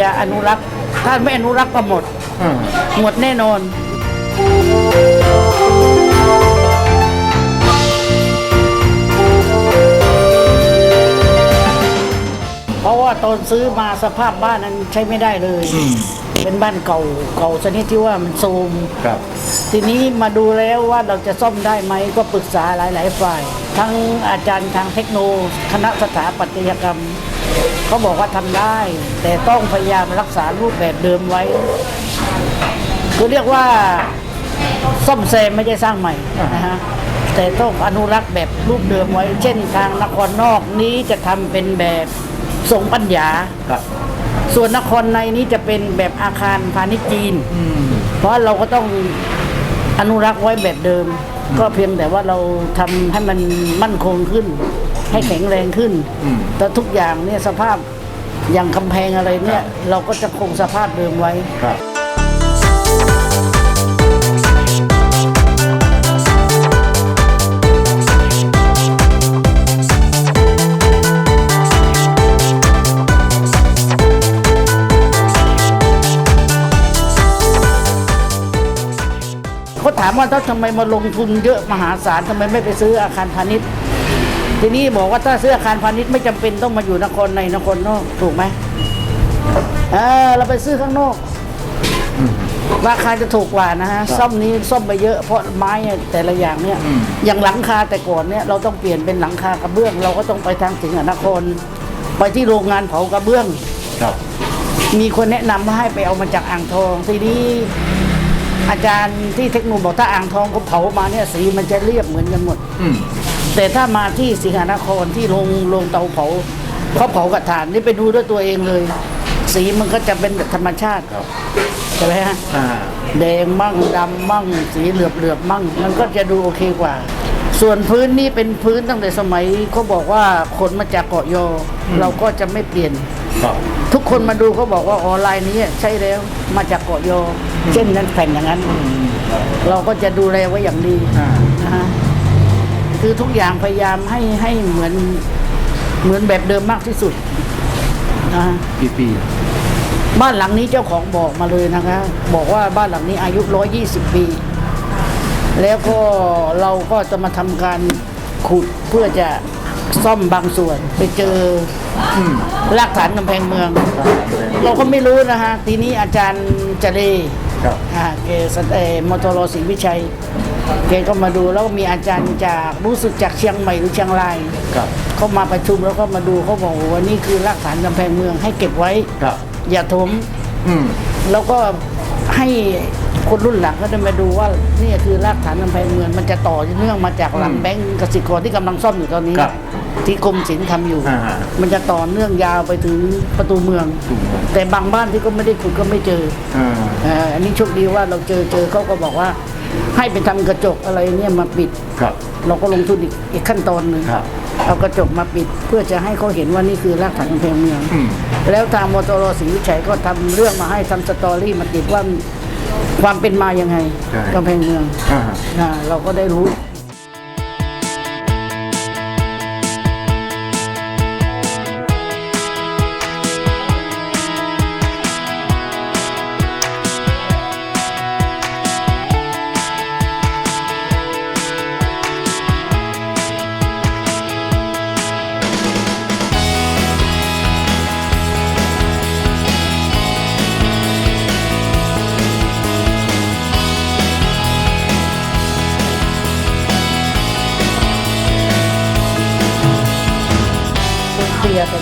จะอนุรักษ์ถ้าไม่อนุรักษ์ก็หมด อืมหมดแน่นอน เพราะว่าตอนซื้อมาสภาพบ้านนั้นใช้ไม่ได้เลยเป็นบ้านเก่าเก่าชนิดที่ว่ามันโทรมครับ ทีนี้มาดูแล้วว่าเราจะซ่อมได้ไหมก็ปรึกษาหลาย ๆ ฝ่าย ทั้งอาจารย์ทางเทคโนโลยีคณะสถาปัตยกรรม เขาบอกว่าทำได้ แต่ต้องพยายามรักษารูปแบบเดิมไว้ คือเรียกว่าซ่อมแซมไม่ใช่สร้างใหม่นะฮะแต่ต้องอนุรักษ์แบบรูปเดิมไว้ เช่นทางนครนอกนี้จะทำเป็นแบบทรงปัญญาครับ ส่วนนครในนี้จะเป็นแบบอาคารพาณิชย์จีนอืมเพราะเราก็ต้องอนุรักษ์ไว้แบบเดิม ก็เพียงแต่ว่าเราทำให้มันมั่นคงขึ้น ให้แข็งแรงขึ้นอืมแต่ทุกอย่างเนี่ยสภาพอย่างกำแพงอะไรเนี่ย เราก็จะคงสภาพเดิมไว้ครับเขาถามว่าถ้าทำไมมาลงทุนเยอะมหาศาลทำไมไม่ไปซื้ออาคารพาณิชย์ ทีนี้บอกว่าถ้าซื้ออาคารพาณิชย์ไม่จำเป็นต้องมาอยู่นครในนครนอกถูกไหมเออเราไปซื้อข้างนอกราคาจะถูกกว่านะฮะซ่อมนี้ซ่อมไปเยอะเพราะไม้เนี่ยแต่ละอย่างเนี่ยอืมอย่างหลังคาแต่ก่อนเนี่ยเราต้องเปลี่ยนเป็นหลังคากระเบื้อง เราก็ต้องไปทางสิงห์นคร ไปที่โรงงานเผากระเบื้องครับมีคนแนะนำว่าให้ไปเอามาจากอ่างทองทีนี้อาจารย์ที่เทคโนโลยีบอกถ้าอ่างทองเขาเผามาเนี่ยสีมันจะเรียบเหมือนกันหมดอืม แต่ถ้ามาที่สิงหนครที่โรงโรงเตาเผาเขาเผากระถานนี่ไปดูด้วยตัวเองเลย สีมันก็จะเป็นแบบธรรมชาติครับใช่ไหมฮะอ่าแดงมั่งดำมั่งสีเหลือบเหลือบๆมั่ง มันก็จะดูโอเคกว่า ส่วนพื้นนี่เป็นพื้นตั้งแต่สมัยเขาบอกว่าขนมาจากเกาะยออเราก็จะไม่เปลี่ยนครับทุกคนมาดูเขาบอกว่าออนไลน์นี้ใช่แล้วมาจากเกาะยอ เช่นนั้นแผ่นอย่างนั้น เราก็จะดูแลไว้อย่างดีอ่านะฮะ คือทุกอย่างพยายามให้ให้เหมือนเหมือนแบบเดิมมากที่สุดนะฮะกี่ปี บ้านหลังนี้เจ้าของบอกมาเลยนะคะ บอกว่าบ้านหลังนี้อายุ120ปี แล้วก็เราก็จะมาทำการขุดเพื่อจะซ่อมบางส่วน ไปเจออืมรากฐานกำแพงเมือง เราก็ไม่รู้นะฮะ ทีนี้อาจารย์เจเล ครับอ่าเกสเออมอตโรศรีวิชัยแกก็มาดูแล้วก็มีอาจารย์จากรู้สึกจากเชียงใหม่หรือเชียงรายครับเขามาประชุมแล้วก็มาดูเขาบอกว่านี่คือรากฐานกำแพงเมืองให้เก็บไว้ครับอย่าถมอืมแล้วก็ให้คนรุ่นหลังก็ได้มาดูว่านี่คือรากฐานกำแพงเมืองมันจะต่อเนื่องมาจากหลังอืมแบงก์กสิกรที่กำลังซ่อมอยู่ตอนนี้ครับ ที่กรมศิลป์ทำอยู่ อ่าฮะ มันจะต่อเนื่องยาวไปถึงประตูเมืองถูกไหมแต่บางบ้านที่ก็ไม่ได้ขุดก็ไม่เจอ อ่า เอ่ออันนี้โชคดีว่าเราเจอเจอเขาก็บอกว่า ให้ไปทำกระจกอะไรเนี่ยมาปิด ครับ เราก็ลงทุนอีกอีกขั้นตอนหนึ่งครับเอากระจกมาปิดเพื่อจะให้เขาเห็นว่านี่คือรากฐานกำแพงเมือง อืม แล้วทางมอตโรศรีวิชัยก็ทำเรื่องมาให้ทำสตอรี่มาติดว่าความเป็นมายังไงใช่ กำแพงเมืองอ่าอ่าเราก็ได้รู้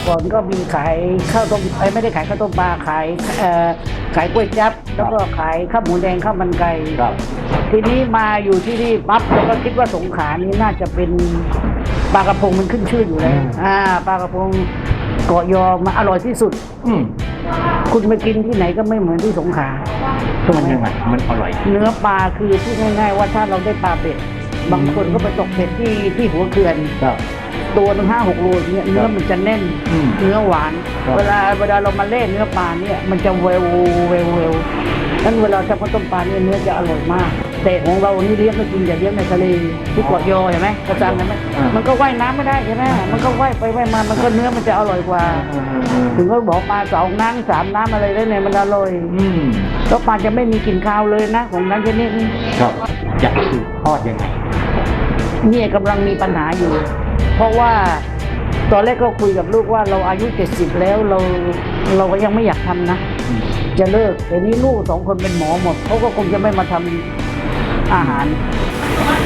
ก่อนก็มีขายข้าวต้มเอ้ยไม่ได้ขายข้าวต้มปลาขายเอ่อขายก๋วยจั๊บแล้วก็ขายข้าวหมูแดงข้าวมันไก่ครับทีนี้มาอยู่ที่นี่ปั๊บเราก็คิดว่าสงขลานี่น่าจะเป็นปลากระพงมันขึ้นชื่ออยู่แล้วอืมอ่าปลากระพงเกาะยอมาอร่อยที่สุด อืมคุณไปกินที่ไหนก็ไม่เหมือนที่สงขลาถูกมันไหมยังไงมันอร่อย เนื้อปลาคือที่ง่ายๆว่าถ้าเราได้ปลาเป็ดบางคนก็ไปตกเป็ดที่ที่หัวเขื่อนครับ ตัวหนึ่งห้าหกโลเนี่ยเนื้อมันจะแน่นอืมเนื้อหวาน ครับเวลาเวลาเรามาเล่นเนื้อปลาเนี่ยมันจะเวลเวลเวลนั้นเวลาทำข้าวต้มปลาเนี่ยเนื้อจะอร่อยมาก แต่ของเรานี่เลี้ยงก็จริงอย่าเลี้ยงในทะเลที่เกาะยอเห็นไหมกระซังเห็นไหมอ่ามั มันก็ว่ายน้ำไม่ได้ใช่ไหมมันก็ว่ายไปว่ายมามันก็เนื้อมันจะอร่อยกว่า ถึงเขาบอกปลาสองน้ำสามน้ำอะไรได้เนี่ยมันอร่อยอืมแล้วปลาจะไม่มีกลิ่นคาวเลยนะของนั้นชนิดนี้ ครับจะสืบทอดยังไง เนี่ยกำลังมีปัญหาอยู่เพ ราะว่าตอนแรกก็คุยกับลูกว่าเราอายุเจ็ดสิบแล้วเราเราก็ยังไม่อยากทำนะอืมจะเลิกแต่นี่ลูกสองคนเป็นหมอหมดเขาก็คงจะไม่มาทำอาหาร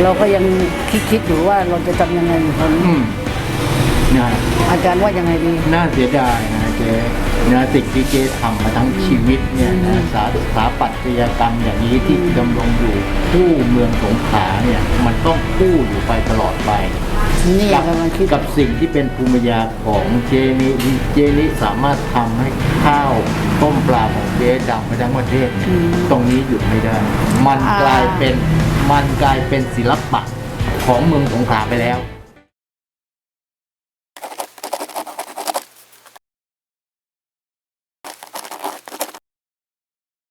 เราก็ยังคิดคิดๆอยู่ว่าเราจะทำยังไงตอนอืนี้มนะอาจารย์ว่ายังไงดี น่าเสียดายนะเจ๊นะสิ่งที่เจ๊ทำมาทั้งชีวิตเนี่ยนะสาสถาปัตยกรรมอย่างนี้ที่ดำรงอยู่คู่เมืองสงขลาเนี่ย มันต้องคู่อยู่ไปตลอดไป นี่กับกำลังคิด กับสิ่งที่เป็นภูมิปัญญาของเจนี้เจนี้สามารถทำให้ข้าวต้มปลาของเจ๊ดังไปทั้งประเทศเนี่ยตรงนี้หยุดไม่ได้ มันกลายเป็นมันกลายเป็นศิลปะของเมืองสงขลาไปแล้ว